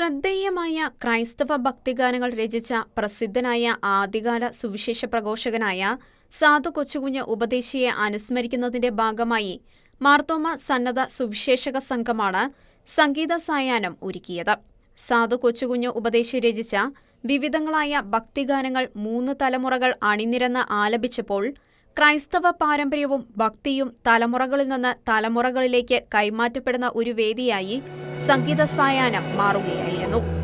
ശ്രദ്ധേയമായ ക്രൈസ്തവ ഭക്തിഗാനങ്ങൾ രചിച്ച പ്രസിദ്ധനായ ആദ്യകാല സുവിശേഷ പ്രഘോഷകനായ സാധു കൊച്ചുകുഞ്ഞ് ഉപദേശിയെ അനുസ്മരിക്കുന്നതിന്റെ ഭാഗമായി മാർത്തോമ സന്നദ്ധ സുവിശേഷക സംഘമാണ് സംഗീത സായാഹ്നം ഒരുക്കിയത്. സാധു കൊച്ചുകുഞ്ഞ് ഉപദേശി രചിച്ച വിവിധങ്ങളായ ഭക്തിഗാനങ്ങൾ മൂന്ന് തലമുറകൾ അണിനിരന്ന് ആലപിച്ചപ്പോൾ ക്രൈസ്തവ പാരമ്പര്യവും ഭക്തിയും തലമുറകളിൽ നിന്ന് തലമുറകളിലേക്ക് കൈമാറ്റപ്പെടുന്ന ഒരു വേദിയായി സംഗീത സായാഹ്നം മാറുകയായിരുന്നു.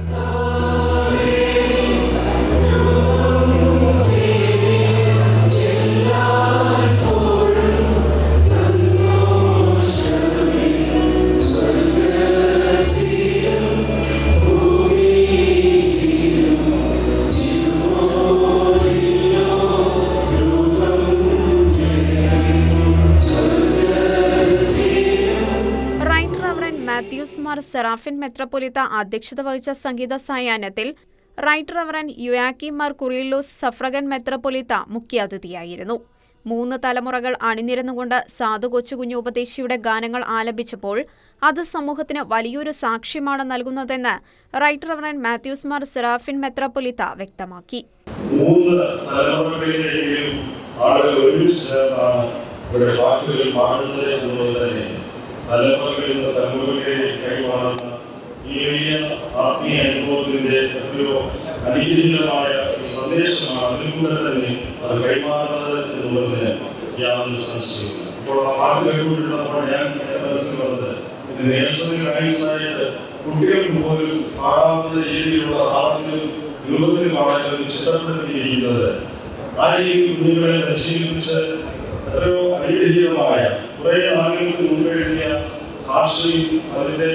റൈറ്റ് മാത്യൂസ് മാർ സെറാഫിൻ മെത്രപ്പൊലിത്ത അധ്യക്ഷത വഹിച്ച സംഗീത സായാഹ്നത്തിൽ റൈറ്റ് യുയാക്കി മാർ കുറിയലോസ് സഫ്രഗൻ മെത്രപ്പൊലിത്ത മുഖ്യാതിഥിയായിരുന്നു മൂന്ന് തലമുറകൾ അണിനിരന്നുകൊണ്ട് സാധു കൊച്ചുകുഞ്ഞു ഉപദേശിയുടെ ഗാനങ്ങൾ ആലപിച്ചപ്പോൾ അത് സമൂഹത്തിന് വലിയൊരു സാക്ഷ്യമാണ് നൽകുന്നതെന്ന് റൈറ്റ് റവറൻ മാത്യൂസ് മാർ സെറാഫിൻ മെത്രപ്പൊലിത്ത വ്യക്തമാക്കി. മൂന്ന് ആളുകൾ ഒരുമിച്ച് ചേർന്നാണ് ഇവിടെ പാട്ടുകൾ പാടുന്നത് എന്നുള്ളത് തന്നെ. തലമുറകളിൽ നിന്ന് തലമുറകളിലേക്ക് കൈമാറുന്ന ഈ വലിയ ആത്മീയ അനുഭവത്തിന്റെ എത്രയോ സന്ദേശമാണ് അതിലൂടെ തന്നെ അത് ഇപ്പോൾ ആ കേട്ടുകൊണ്ടിരുന്നപ്പോൾ ഞാൻ മനസ്സിൽ വന്നത് ഇത് നേഴ്സറി കുട്ടികൾക്ക് പോലും പാടാവുന്ന രീതിയിലുള്ള ആളുകളും രൂപത്തിലുമാണ് ഇത് ചിത്രപ്പെടുത്തിയിരിക്കുന്നത് ആ രീതിയിൽ കുഞ്ഞുങ്ങളെ പരിശീലിപ്പിച്ച് എത്രയോ അനുഗ്രഹീതമായ ഭാഷയും അതിന്റെ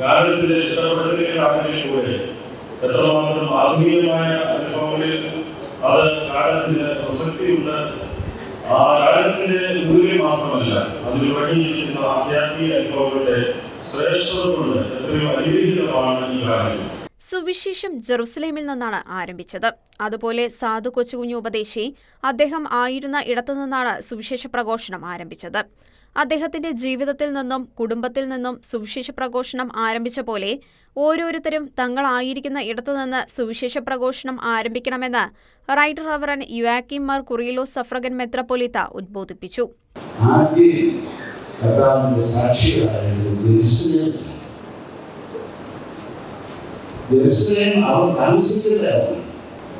ഗാനത്തിന്റെ കൂടെ എത്രമാത്രം ആത്മീയമായ അനുഭവങ്ങളിൽ അത് കാലത്തിന് പ്രസക്തിയുണ്ട്. ആ കാലത്തിന്റെ മൂല്യം മാത്രമല്ല അതിൽ വഴിയിരിക്കുന്ന ആധ്യാത്മിക അനുഭവങ്ങളുടെ ശ്രേഷ്ഠത എത്രയോ അനുഗ്രഹീതമാണ് ഈ കാലം സുവിശേഷം ജെറുസലേമിൽ നിന്നാണ് ആരംഭിച്ചത്. അതുപോലെ സാധു കൊച്ചുകുഞ്ഞു ഉപദേശി അദ്ദേഹം ആയിരുന്ന ഇടത്തുനിന്നാണ് സുവിശേഷ പ്രഘോഷണം ആരംഭിച്ചത്. അദ്ദേഹത്തിന്റെ ജീവിതത്തിൽ നിന്നും കുടുംബത്തിൽ നിന്നും സുവിശേഷ പ്രഘോഷണം ആരംഭിച്ച പോലെ ഓരോരുത്തരും തങ്ങളായിരിക്കുന്ന ഇടത്തുനിന്ന് സുവിശേഷ പ്രഘോഷണം ആരംഭിക്കണമെന്ന് right reverend Yuyakim Mar Kurilos suffragan മെത്രപ്പൊലിത്ത ഉദ്ബോധിപ്പിച്ചു.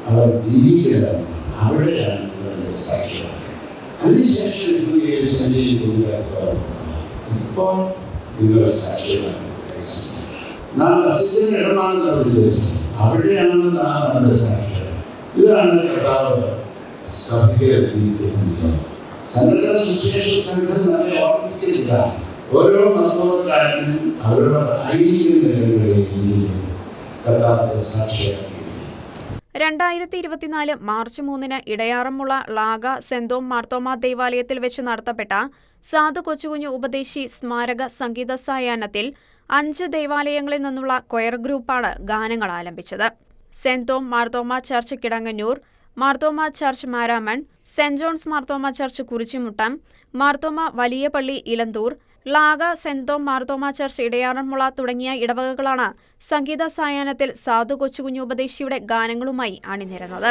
അവർ ജീവിക്കുന്നതാണ് അവിടെയാണ് സാക്ഷികൾ. അതിനുശേഷം ഇപ്പോൾ യെരൂശലേമിൽ ഇപ്പോൾ നിങ്ങളുടെ സാക്ഷ്യമാണ് നാം വസിക്കുന്ന ഇടമാണ് ജെറുസലേം അവിടെയാണ് നാം നമ്മുടെ സാക്ഷികൾ ഇതാണ് കർത്താവ് സഭയെ സംഘടന സുശേഷ സംഘം നമ്മെ ഓർമ്മിക്കുന്നില്ല ഓരോ മതക്കാരനും അവരവർ ആയിരിക്കുന്ന കർത്താവിന്റെ സാക്ഷിയാക്കി രണ്ടായിരത്തി ഇരുപത്തിനാല് മാർച്ച് മൂന്നിന് ഇടയാറമുള്ള ലാഗ സെന്തോം മാർത്തോമ ദേവാലയത്തിൽ വെച്ച് നടത്തപ്പെട്ട സാധു കൊച്ചുകുഞ്ഞു ഉപദേശി സ്മാരക സംഗീത സായാഹ്നത്തിൽ അഞ്ച് ദേവാലയങ്ങളിൽ നിന്നുള്ള കൊയർ ഗ്രൂപ്പാണ് ഗാനങ്ങൾ ആലംബിച്ചത് saint Thomas Marthoma church Kidangannur Marthoma church Maramon saint John's Marthoma church Kurichimuttam Marthoma വലിയ പള്ളി Elanthoor Laaga saint Thomas Marthoma church Edayaranmula തുടങ്ങിയ ഇടവകകളാണ് സംഗീത സായാഹ്നത്തിൽ സാധു കൊച്ചുകുഞ്ഞു ഉപദേശിയുടെ ഗാനങ്ങളുമായി അണിനിരന്നത്.